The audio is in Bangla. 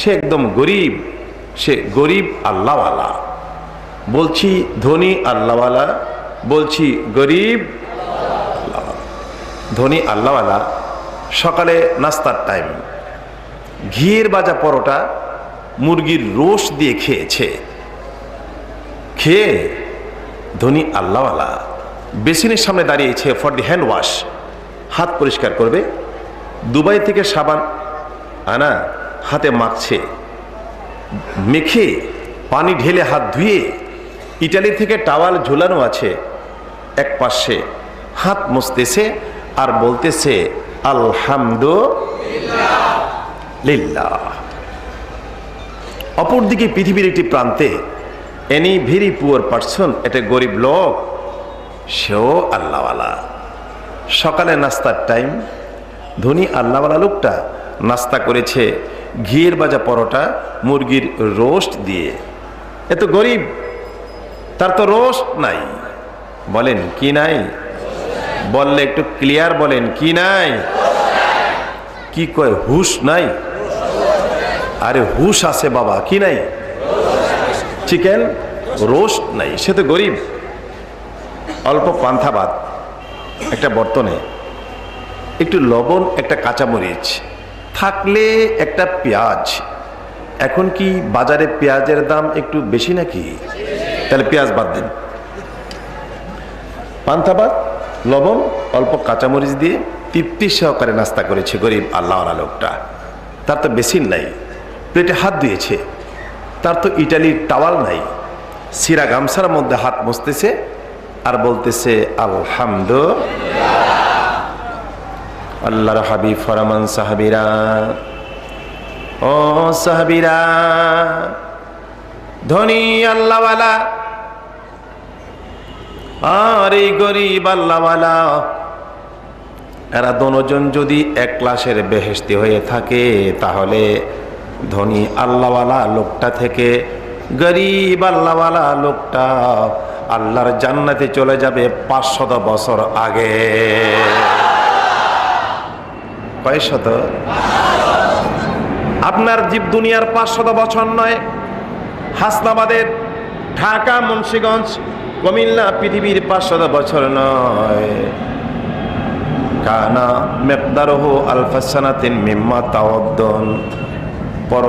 সে একদম গরিব, সে গরিব আল্লাহওয়ালা। বলছি ধনী আল্লাহওয়ালা, বলছি গরিব ধনী আল্লাহওয়ালা, সকালে নাস্তার টাইম ঘিয়ের বাজা পরোটা মুরগির রোস দিয়ে খেয়েছে। খেয়ে ধনী আল্লাহওয়ালা বেসিনের সামনে দাঁড়িয়েছে ফর দি হ্যান্ড ওয়াশ হাত পরিষ্কার করবে। দুবাই থেকে সাবান আনা। হাতে মাখছে। মেখে পানি ঢেলে হাত ধুয়ে ইটালি থেকে টাওয়াল ঝোলানো আছে। এক পাশে হাত মুছতেছে আর বলতেছে, আলহামদুলিল্লাহ। অপরদিকে পৃথিবীর একটি প্রান্তে এনি ভেরি পুয়ার পার্সন এটা গরিব লোক, সেও আল্লাহওয়ালা। সকালে নাস্তার টাইম ধনী আল্লাহওয়ালা লোকটা নাস্তা করেছে ঘিয়ের বাজা পরোটা, মুরগির রোস্ট দিয়ে। এত গরিব, তার তো রোস্ট নাই। বলেন, কি নাই? বললে একটু ক্লিয়ার বলেন, কি নাই? কি কয়, হুশ নাই? আরে হুশ আছে বাবা, কি নাই? চিকেন রোস্ট নাই, সে তো গরিব। অল্প পান্থা ভাত একটা বর্তনে। একটু লবণ, একটা কাঁচামরিচ। থাকলে একটা পেঁয়াজ। এখন কি বাজারে পেঁয়াজের দাম একটু বেশি নাকি? তাহলে পেঁয়াজ বাদ দিন। পান্থা ভাত লবণ, অল্প কাঁচামরিচ দিয়ে তৃপ্তি সহকারে নাস্তা করেছে গরিব আল্লাহওয়ালা লোকটা। তার তো বেসিন নাই, প্লেটে হাত দিয়েছে। তার তো ইটালির টাওয়াল নাই, সিরা গামছার মধ্যে হাত মুছতেছে আর বলতেছে আলহামদু আল্লাহর হাবিব ফরামান সাহাবিরা। ও সাহাবিরা, ধনী আল্লাহওয়ালা, আর এই গরিব আল্লাহওয়ালা, এরা দনোজন যদি এক ক্লাসের বেহেস্তি হয়ে থাকে, তাহলে ধনী আল্লাহওয়ালা লোকটা থেকে গরিব আল্লাহওয়ালা লোকটা আল্লাহর জান্নাতে চলে যাবে পাঁচশত বছর আগে। কয় আপনার জীব দুনিয়ার পাঁচশত বছর নয়। হাসনাবাদের ঢাকা, মুন্সীগঞ্জ, কমিল্লা পৃথিবীর পাঁচশত বছর নয়। কানা মেপদারহ আলফাসানাতিন মিম্মা তাওদ্দন পর